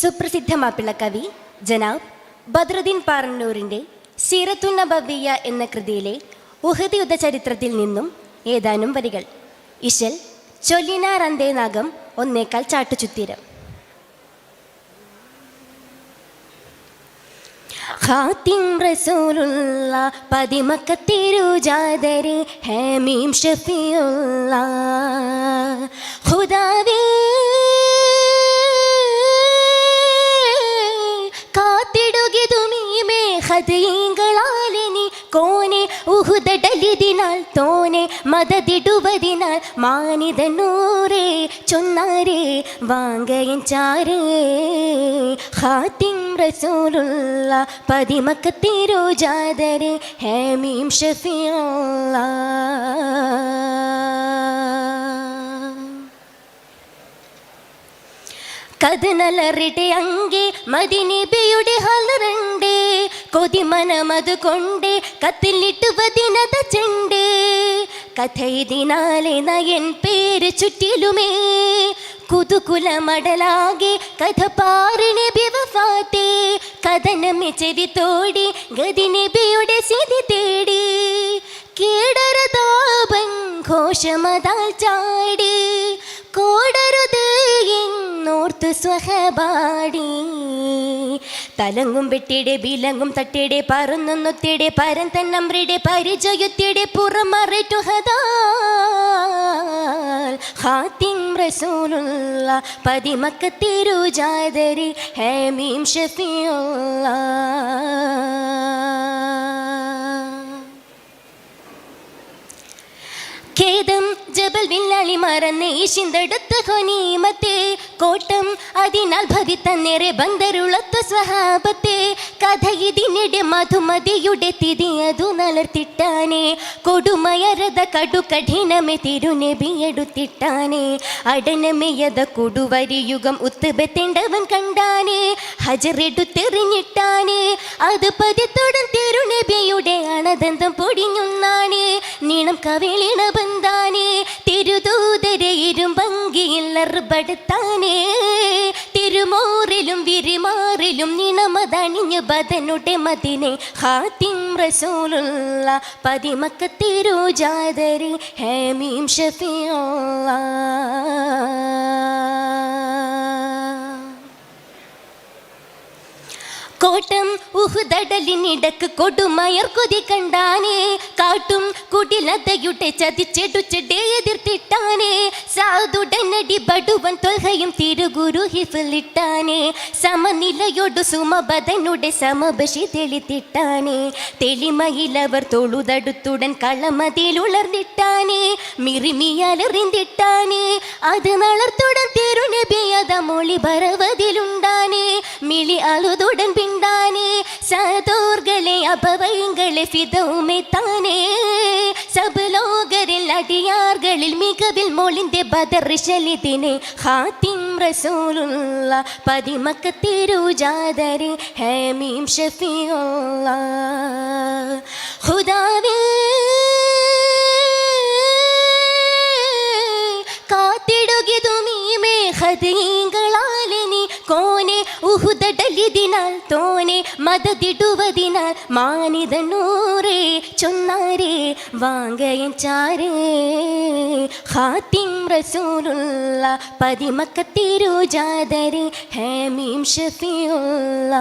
സുപ്രസിദ്ധ മാപ്പിള കവി ജനാബ് ബദ്രുദ്ദീൻ പാറന്നൂരിന്റെ സീറത്തുൻ നബവിയ എന്ന കൃതിയിലെ ഉഹദ് യുദ്ധ ചരിത്രത്തിൽ നിന്നും ഏതാനും വരികൾ. ഇശൽ ചൊല്ലിനാർ അന്തേ നാഗം ഒന്നേക്കാൽ ചാട്ടുചുത്തിരം ഖാത്തിം റസൂലുള്ള പതിമക്കത്തിരുജാതരെ ഹമീം ഷഫിയുള്ള ഖുദാവേ ഹദീങ്ങളാലിനി കോനെ ഉഹുദലിതിനാൽ തോനെ മദതിടുവതിനാൽ മാനിതനൂരേ ചൊന്നാരേ വാങ്കയൻ ചാരേ. ഹാത്തിം റസൂലുള്ള പതിമക്കത്തിരുജാതരെ ഹേമീം ഷഫിയുള്ള കഥനലറിടെ അങ്കെ മദിനിബിയുടെ ഹലറണ്ട് കൊതിമനമത് കൊണ്ട് കത്തിലിട്ടുവതിനത ചെണ്ട്. കഥയിതിനാലെ നയൻ പേര് ചുറ്റിലുമേ. കുതുകുലമടലാകെ കഥ പാറിനെ ബിവഫാത്തെ കഥനമെ ചെവി തോടി ഗതിനിബിയുടെ സ്ഥിതി തേടി. കീടരതാപൻ ഘോഷമതാൽ ചാടി. കോടരുത് എന്നോർത്ത് സ്വഹപാടി. തലങ്ങും വെട്ടിയുടെ ബിലങ്ങും തട്ടിയുടെ പറന്നൊന്നൊത്തിയുടെ പരൻ തന്നമ്രിയുടെ പരിചയത്തിയുടെ പുറമറിറ്റു ഹാത്തിം റസൂലുള്ള ഹമീം ഷഫിയുള്ള വില്ലാളി മറന്ന് ഈശിന്തെടുത്ത ഹൊനീമത്തെ കോട്ടം അതിനാൽ ഭവിത്തന്നേറെ ബന്ധരുളത്ത സ്വഹാപത്തെ കഥ ഇതിനിടെ മധുമതിയുടെ തിരിയതു നലർത്തിട്ടാനെ കൊടുമയരത കടു കഠിനമെ തിരുനെബിയെടുത്തിട്ടാനെ അടനമെയത കൊടുവരിയുഗം ഉത്തുബത്തെണ്ടവൻ കണ്ടാനെ ഹജറെടുത്തെറിഞ്ഞിട്ടാനെ അത് പതിത്തോടൻ തിരുനബിയുടെ അണദന്തം പൊടിഞ്ഞുന്നാനെ നീണം കവിളിണ ബന്ധാനെ അർബടുത്താനേ തിരുമോറിലും വിരിമാറിലും നിണമതണിഞ്ഞു ബദനുടെ മതിനെ. ഹാത്തിം റസൂലുള്ള പതിമക്ക തിരുജാതരി ഹമീം ഷഫിയുള്ള ഉഹുദടലിനിടക്ക് കൊടുമയർ കൊതി കണ്ടാനേ കാട്ടും കുടിലതയുടെ ചതിച്ചെടുച്ചെടേ എതിർത്തിട്ടാനേ സാധുടനടി ബടുവൻ തൊൽഹയും തിരുഗുരു ഹിഫിലിട്ടാനേ സമനിലയോടു സുമബദനുടെ സമബശി തെളിത്തിട്ടാനേ തെളിമയിലവർ തൊഴുതടുത്തുടൻ കളമതിലുളർന്നിട്ടാനേ മിറിമിയലറിന്തിട്ടാനേ അത് നളർത്തുടൻ തിരുനബിയത മൊഴി ഭരവതിലുണ്ടാനേ മിളി അളുതുടൻ പിണ്ടാനേ സതോർകളെ അപവയങ്ങളെ ഫിതവുമേ താനേ. സബലോകരിൽ അടിയാർകളിൽ മികവിൽ മോളിന്റെ ബദർശലിതിനെ. ഹാത്തിം റസൂലുള്ള പതിമക്ക തിരുജാതരെ ഹമീം ഷഫിയുള്ള ഹുദാവേ കാത്തിടുകിതുമീമേ ഹദീങ്ങളാലിനി കോനെ ഉഹുദടലിതിനാൽ തോനെ മദതിടുവതിനാൽ മാനിതനൂരേ ചൊന്നാരേ വാങ്കയൻ ചാരേ. ഹാത്തിം റസൂലുള്ള പതിമക്ക തിരുജാതരെ ഹമീം ഷഫിയുള്ള